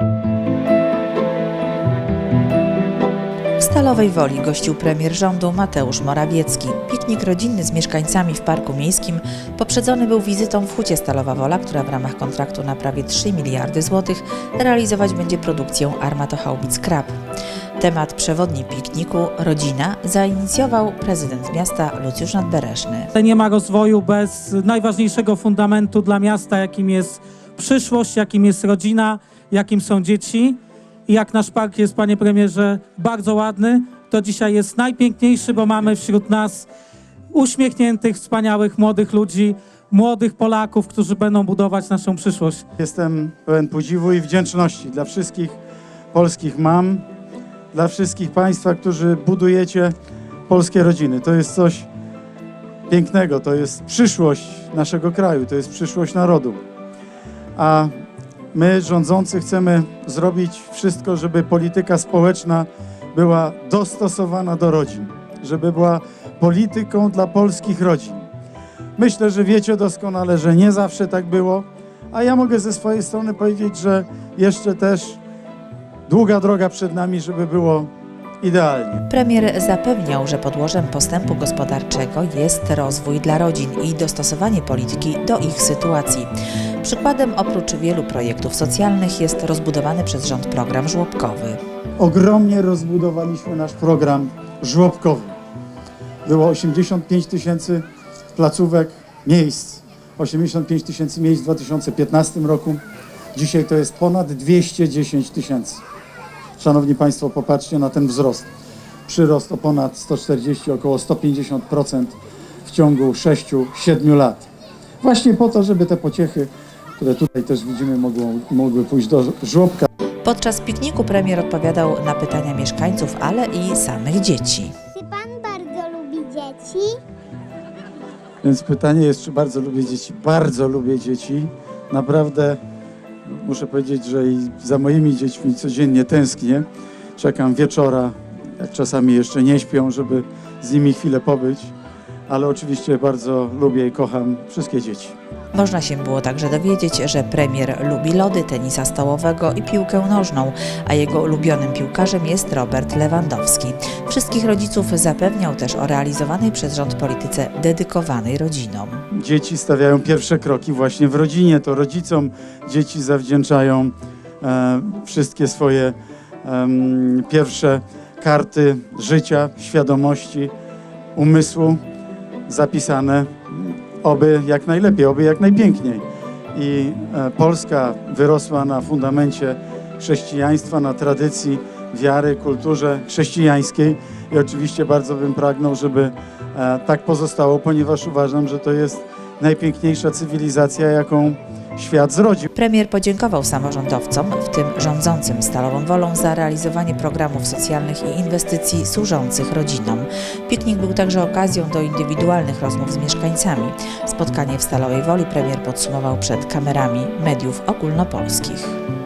W Stalowej Woli gościł premier rządu Mateusz Morawiecki. Piknik rodzinny z mieszkańcami w Parku Miejskim poprzedzony był wizytą w Hucie Stalowa Wola, która w ramach kontraktu na prawie 3 miliardy złotych realizować będzie produkcję armatochaubic Krab. Temat przewodni pikniku Rodzina zainicjował prezydent miasta Lucjusz Nadbereszny. Nie ma rozwoju bez najważniejszego fundamentu dla miasta, jakim jest przyszłość, jakim jest rodzina, jakim są dzieci. I jak nasz park jest, panie premierze, bardzo ładny, to dzisiaj jest najpiękniejszy, bo mamy wśród nas uśmiechniętych, wspaniałych młodych ludzi, młodych Polaków, którzy będą budować naszą przyszłość. Jestem pełen podziwu i wdzięczności dla wszystkich polskich mam, dla wszystkich Państwa, którzy budujecie polskie rodziny. To jest coś pięknego, to jest przyszłość naszego kraju, to jest przyszłość narodu. A my, rządzący, chcemy zrobić wszystko, żeby polityka społeczna była dostosowana do rodzin, żeby była polityką dla polskich rodzin. Myślę, że wiecie doskonale, że nie zawsze tak było, a ja mogę ze swojej strony powiedzieć, że jeszcze też długa droga przed nami, żeby było idealnie. Premier zapewniał, że podłożem postępu gospodarczego jest rozwój dla rodzin i dostosowanie polityki do ich sytuacji. Przykładem oprócz wielu projektów socjalnych jest rozbudowany przez rząd program żłobkowy. Ogromnie rozbudowaliśmy nasz program żłobkowy. Było 85 tysięcy placówek, miejsc. 85 tysięcy miejsc w 2015 roku. Dzisiaj to jest ponad 210 tysięcy. Szanowni Państwo, popatrzcie na ten wzrost. Przyrost o ponad 140, około 150% w ciągu 6-7 lat. Właśnie po to, żeby te pociechy, które tutaj też widzimy, mogą, mogły pójść do żłobka. Podczas pikniku premier odpowiadał na pytania mieszkańców, ale i samych dzieci. Czy pan bardzo lubi dzieci? Więc pytanie jest, czy bardzo lubię dzieci. Bardzo lubię dzieci. Naprawdę muszę powiedzieć, że i za moimi dziećmi codziennie tęsknię. Czekam wieczora, jak czasami jeszcze nie śpią, żeby z nimi chwilę pobyć. Ale oczywiście bardzo lubię i kocham wszystkie dzieci. Można się było także dowiedzieć, że premier lubi lody, tenisa stołowego i piłkę nożną, a jego ulubionym piłkarzem jest Robert Lewandowski. Wszystkich rodziców zapewniał też o realizowanej przez rząd polityce dedykowanej rodzinom. Dzieci stawiają pierwsze kroki właśnie w rodzinie. To rodzicom dzieci zawdzięczają e, wszystkie swoje em, pierwsze karty życia, świadomości, umysłu zapisane, oby jak najlepiej, oby jak najpiękniej. I e, Polska wyrosła na fundamencie chrześcijaństwa, na tradycji wiary, kulturze chrześcijańskiej i oczywiście bardzo bym pragnął, żeby e, tak pozostało, ponieważ uważam, że to jest najpiękniejsza cywilizacja, jaką świat zrodził. Premier podziękował samorządowcom, w tym rządzącym Stalową Wolą, za realizowanie programów socjalnych i inwestycji służących rodzinom. Piknik był także okazją do indywidualnych rozmów z mieszkańcami. Spotkanie w Stalowej Woli premier podsumował przed kamerami mediów ogólnopolskich.